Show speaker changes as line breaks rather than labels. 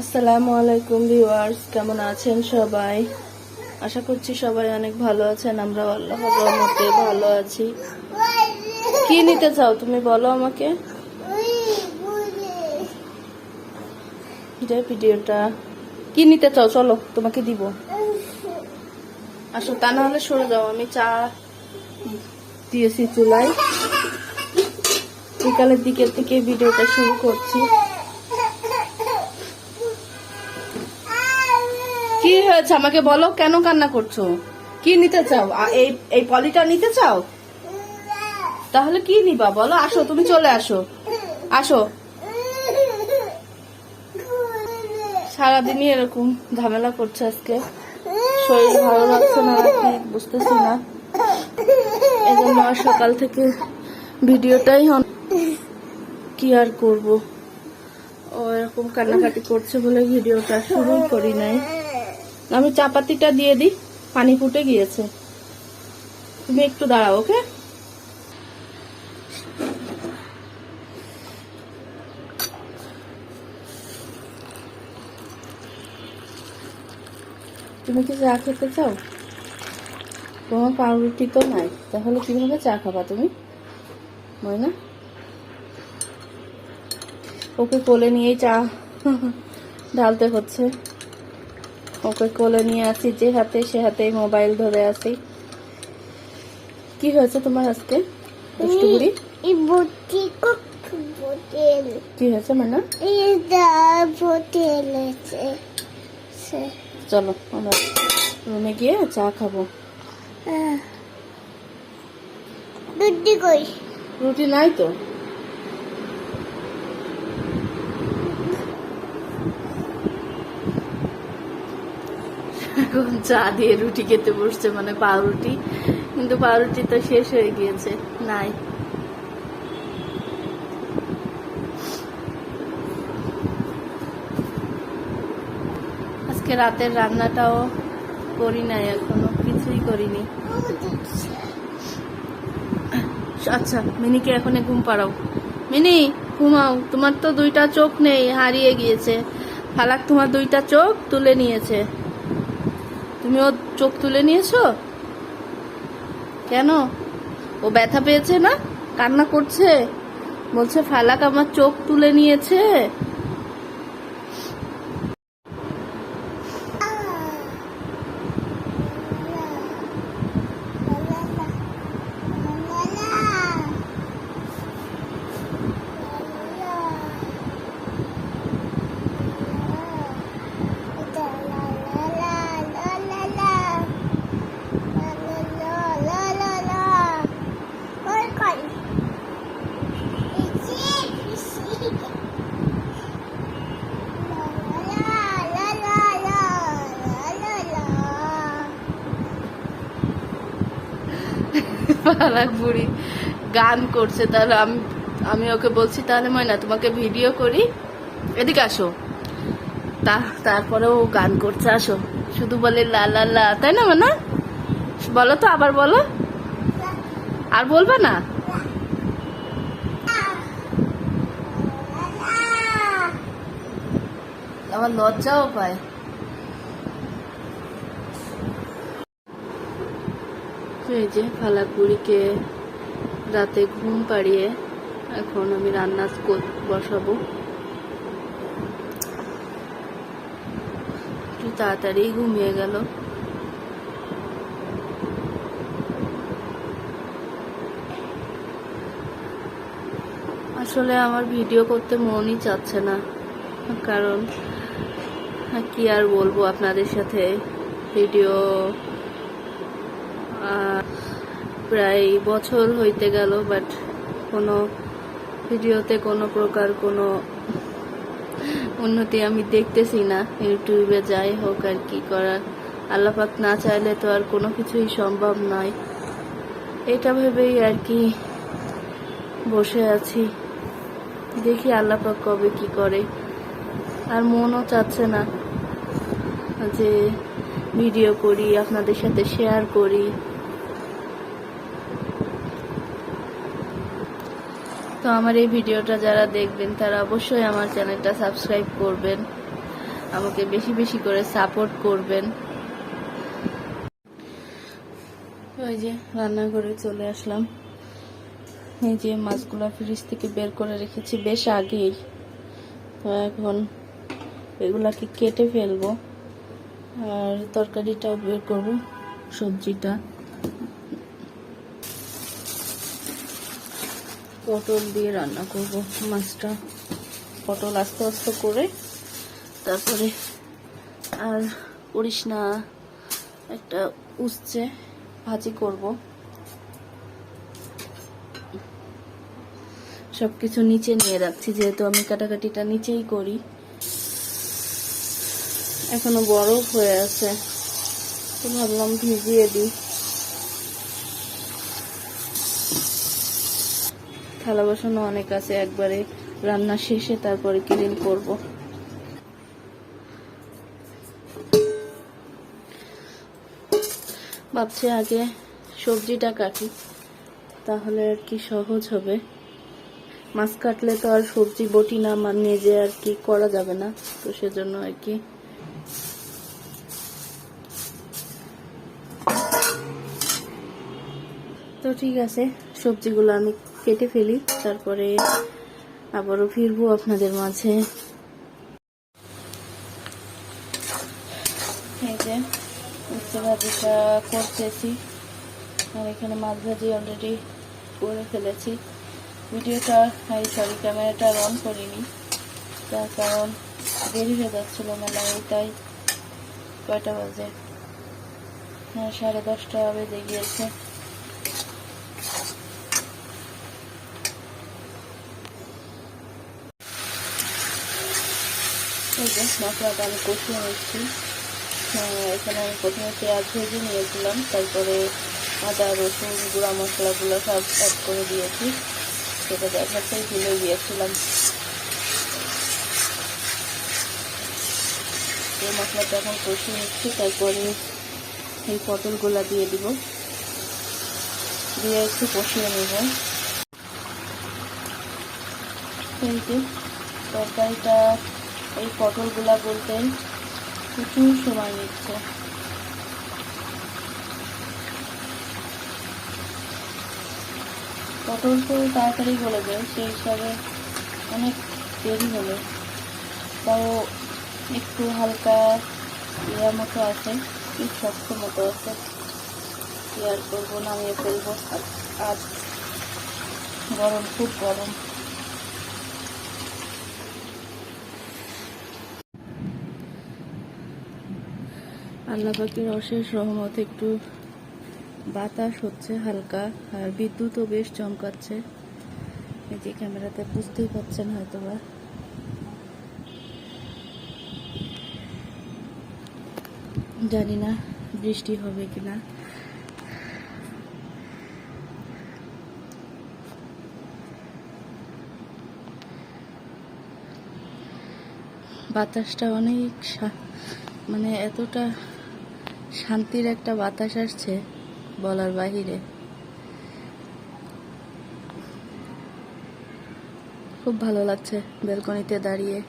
আসসালামু আলাইকুম ভিউয়ার্স, কেমন আছেন সবাই? আশা করছি সবাই অনেক ভালো আছেন আমরা আল্লাহ রহমতে ভালো আছি। কি নিতে চাও তুমি বলো আমাকে? ভিডিওটা। কি নিতে চাও? চলো, তোমাকে দিব। আসো, তা নাহলে সরে যাও, আমি চা দিয়েছি চুলায়। বিকালের দিকের থেকে ভিডিওটা শুরু করছি। কি হয়েছে? আমাকে বলো, কেন কান্না করছ? কি নিতে চাও? এই এই পলিটা নিতে চাও? তাহলে কি নিবা বলো? আসো, তুমি চলে আসো। আসো। সারাদিনই এরকম ঝামেলা করছে আজকে। শরীর ভালো লাগছে না নাকি বুঝতেছি না। এই জন্য আর সকাল থেকে ভিডিওটাই কি আর করব? ও এরকম কান্নাকাটি করছে বলে ভিডিওটা শুরুই করি নাই। আমি চাপাতিটা দিয়ে দিই, পানি ফুটে গিয়েছে। তুমি একটু দাঁড়াও, ওকে? তুমি কি চা খেতে চাও? তোমার পাউরুটি তো নাই, তাহলে কীভাবে চা খাবা তুমি? ময়না? ওকে কোলে নিয়েই চা ঢালতে হচ্ছে। ওকে কোলে নিয়ে আসি যে হাতে সে হাতেই মোবাইল ধরে আসি। কি হয়েছে তোমার আজকে? কি হয়েছে মানে? চলো আমরা রুমে গিয়ে চা খাব।
আহ। কই?
রুটি নাই তো? এখন চা দিয়ে রুটি খেতে বসছে মানে পাউরুটি। কিন্তু পাউরুটি তো শেষ হয়ে গিয়েছে, নাই। আজকে রাতের রান্নাটাও করি নাই এখনও, কিছুই করিনি। আচ্ছা মিনিকে এখন ঘুম পাড়াও। মিনি, ঘুমাও, তোমার তো দুইটা চোখ নেই, হারিয়ে গিয়েছে। ফালাক তোমার দুইটা চোখ তুলে নিয়েছে। তুমি ও চোখ তুলে নিয়েছো? কেন? ও ব্যথা পেয়েছে না? কান্না করছে? বলছে ফালাক আমার চোখ তুলে নিয়েছে। গান করছে, তাহলে আমি আমি ওকে বলছি, তাহলে ময়না, তোমাকে ভিডিও করি। এদিকে আসো। তা তারপরে ও গান করছে, আসো। শুধু বলে লা লা লা, তাই না মানা বলো তো আবার বলো। আর বলবে না? আমার লজ্জাও পায়। এই যে ফালাক বুড়িকে রাতে ঘুম পাড়িয়ে এখন আমি রান্না বসাবো। একটু তাড়াতাড়ি ঘুমিয়ে গেল। আসলে আমার ভিডিও করতে মনই চাচ্ছে না, কারণ কি আর বলব আপনাদের সাথে, ভিডিও প্রায় বছর হইতে গেল বাট কোনো ভিডিওতে কোনো প্রকার কোনো উন্নতি আমি দেখতেছি না। ইউটিউবে যাই হোক আর কি করার। আল্লাপাক না চাইলে তো আর কোনো কিছুই সম্ভব নয়। এটা ভেবেই আর কি বসে আছি। দেখি আল্লাপাক কবে কি করে। আর মনও চাচ্ছে না যে ভিডিও করি, আপনাদের সাথে শেয়ার করি। তো আমার এই ভিডিওটা যারা দেখবেন, তারা অবশ্যই আমার চ্যানেলটা সাবস্ক্রাইব করবেন। আমাকে বেশি বেশি করে সাপোর্ট করবেন। ওই যে রান্নাঘরে চলে আসলাম। এই যে মাছগুলো ফ্রিজ থেকে বের করে রেখেছি বেশ আগেই। তো এখন এগুলাকে কেটে ফেলব। আর তরকারিটাও বের করব, সবজিটা। পটল দিয়ে রান্না করব, মাছটা পটল আস্তে আস্তে করে। তারপরে আর করিস না, একটা উচ্ছে ভাজি করব। সব কিছু নিচে নিয়ে রাখছি, যেহেতু আমি কাটাকাটিটা নিচেই করি। এখনও বরফ হয়ে আছে, তো ভাবলাম ভিজিয়ে দিই। থালা বাসনও অনেক আছে, একবারে রান্না শেষে তারপরে ক্লিন করব? ভাবছি আগে সবজিটা কাটি, তাহলে আর কি সহজ হবে। মাছ কাটলে তো আর সবজি বটি না আমার নিজে আর কি করা যাবে না, তো সেজন্য আর কি। তো ঠিক আছে, সবজিগুলো আমি কেটে ফেলি, তারপরে আবারও ফিরবো আপনাদের মাঝে। এই যে করতেছি। আর এখানে মাছ ভাজি অলরেডি করে ফেলেছি। ভিডিওটা এই সরি ক্যামেরাটা অন করিনি। তার কারণ দেরি হয়ে যাচ্ছিল মেলায়, তাই কয়টা বাজে? হ্যাঁ সাড়ে দশটা বেজে গিয়েছে। মশলাটা আমি কষিয়ে নিচ্ছি। এখানে আমি প্রথমে পেঁয়াজ ভেজে নিয়েছিলাম, তারপরে আদা, রসুন, গুঁড়া মশলাগুলো সব অ্যাড করে দিয়েছি। সেটা দেখাতেই ভুলে গিয়েছিলাম। এই মশলাটা এখন কষিয়ে নিচ্ছি, তারপরে এই পটলগুলো দিয়ে দিব। দিয়ে একটু কষিয়ে নেব। যে তরকারিটা এই পটলগুলা বলতে প্রচুর সময় নিচ্ছে। পটল তো তাড়াতাড়ি গলে যায়, সেই হিসাবে অনেক দেরি হলো। তাও একটু হালকা ইয়ার মতো আছে, একটু শক্ত মতো আছে। ইয়ার করব, নামিয়ে ফেলব। আর গরম, খুব গরম। আল্লাহ পাকের অশেষ রহমত, একটু বাতাস হচ্ছে হালকা, আর বিদ্যুৎও বেশ চমকাচ্ছে। এই যে ক্যামেরাতে বুঝতেই পারছেন হয়তো বা জানি না বৃষ্টি হবে কিনা। বাতাসটা অনেক মানে এতটা শান্তির একটা বাতাস আসছে বলার বাহিরে। খুব ভালো লাগছে বেলকনিতে দাঁড়িয়ে।